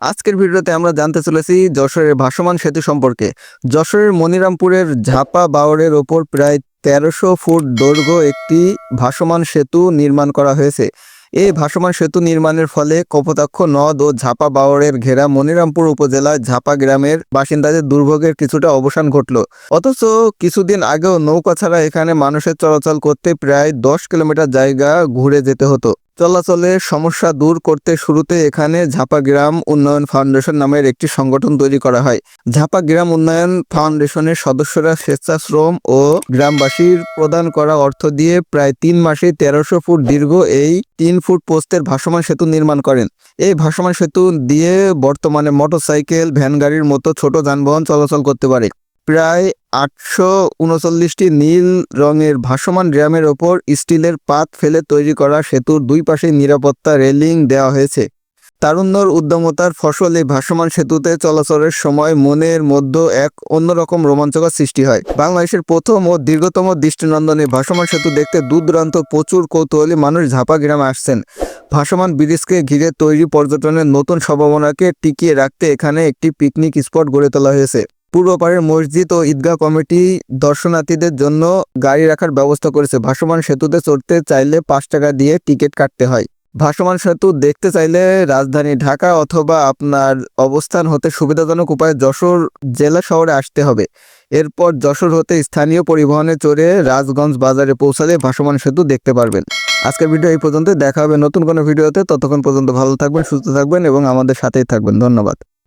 আজকের ভিডিওতে আমরা জানতে চলেছি যশোরের ভাসমান সেতু সম্পর্কে। যশোরের মনিরামপুরের ঝাপা বাওরের ওপর প্রায় তেরোশো ফুট দৈর্ঘ্য একটি ভাসমান সেতু নির্মাণ করা হয়েছে। এই ভাসমান সেতু নির্মাণের ফলে কপোতাক্ষ নদ ও ঝাপা বাওরের ঘেরা মনিরামপুর উপজেলার ঝাপা গ্রামের বাসিন্দাদের দুর্ভোগের কিছুটা অবসান ঘটল। অথচ কিছুদিন আগেও নৌকা ছাড়া এখানে মানুষের চলাচল করতে প্রায় দশ কিলোমিটার জায়গা ঘুরে যেতে হতো। চলাচলের সমস্যা দূর করতে শুরুতে এখানে ঝাপা গ্রাম উন্নয়ন ফাউন্ডেশন নামের একটি সংগঠন তৈরি করা হয়। ঝাপা গ্রাম উন্নয়ন ফাউন্ডেশনের সদস্যরা স্বেচ্ছাশ্রম ও গ্রামবাসীর প্রদান করা অর্থ দিয়ে প্রায় তিন মাসে তেরোশো ফুট দীর্ঘ এই তিন ফুট পোস্টের ভাসমান সেতু নির্মাণ করেন। এই ভাসমান সেতু দিয়ে বর্তমানে মোটরসাইকেল ভ্যান গাড়ির মতো ছোট যানবাহন চলাচল করতে পারে। প্রায় আটশো উনচল্লিশটি নীল রঙের ভাসমান ড্রামের ওপর স্টিলের পাত ফেলে তৈরি করা সেতুর দুই পাশে নিরাপত্তা রেলিং দেওয়া হয়েছে। তারুণ্যর উদ্যমতার ফসল এই ভাসমান সেতুতে চলাচলের সময় মনের মধ্যে এক অন্যরকম রোমাঞ্চকর সৃষ্টি হয়। বাংলাদেশের প্রথম ও দীর্ঘতম দৃষ্টিনন্দন ভাসমান সেতু দেখতে দূর দূরান্ত প্রচুর কৌতূহলী মানুষ ঝাপা গ্রামে আসছেন। ভাসমান ব্রিজকে ঘিরে তৈরি পর্যটনের নতুন সম্ভাবনাকে টিকিয়ে রাখতে এখানে একটি পিকনিক স্পট গড়ে তোলা হয়েছে। পূর্ব পাড়ের মসজিদ ও ঈদগাহ কমিটি দর্শনার্থীদের জন্য গাড়ি রাখার ব্যবস্থা করেছে। ভাসমান সেতুতে চড়তে চাইলে পাঁচ টাকা দিয়ে টিকিট কাটতে হয়। ভাসমান সেতু দেখতে চাইলে রাজধানী ঢাকা অথবা আপনার অবস্থান হতে সুবিধাজনক উপায়ে যশোর জেলা শহরে আসতে হবে। এরপর যশোর হতে স্থানীয় পরিবহনে চড়ে রাজগঞ্জ বাজারে পৌঁছালে ভাসমান সেতু দেখতে পারবেন। আজকের ভিডিও এই পর্যন্ত দেখা হবে নতুন কোনো ভিডিওতে। ততক্ষণ পর্যন্ত ভালো থাকবেন, সুস্থ থাকবেন এবং আমাদের সাথেই থাকবেন। ধন্যবাদ।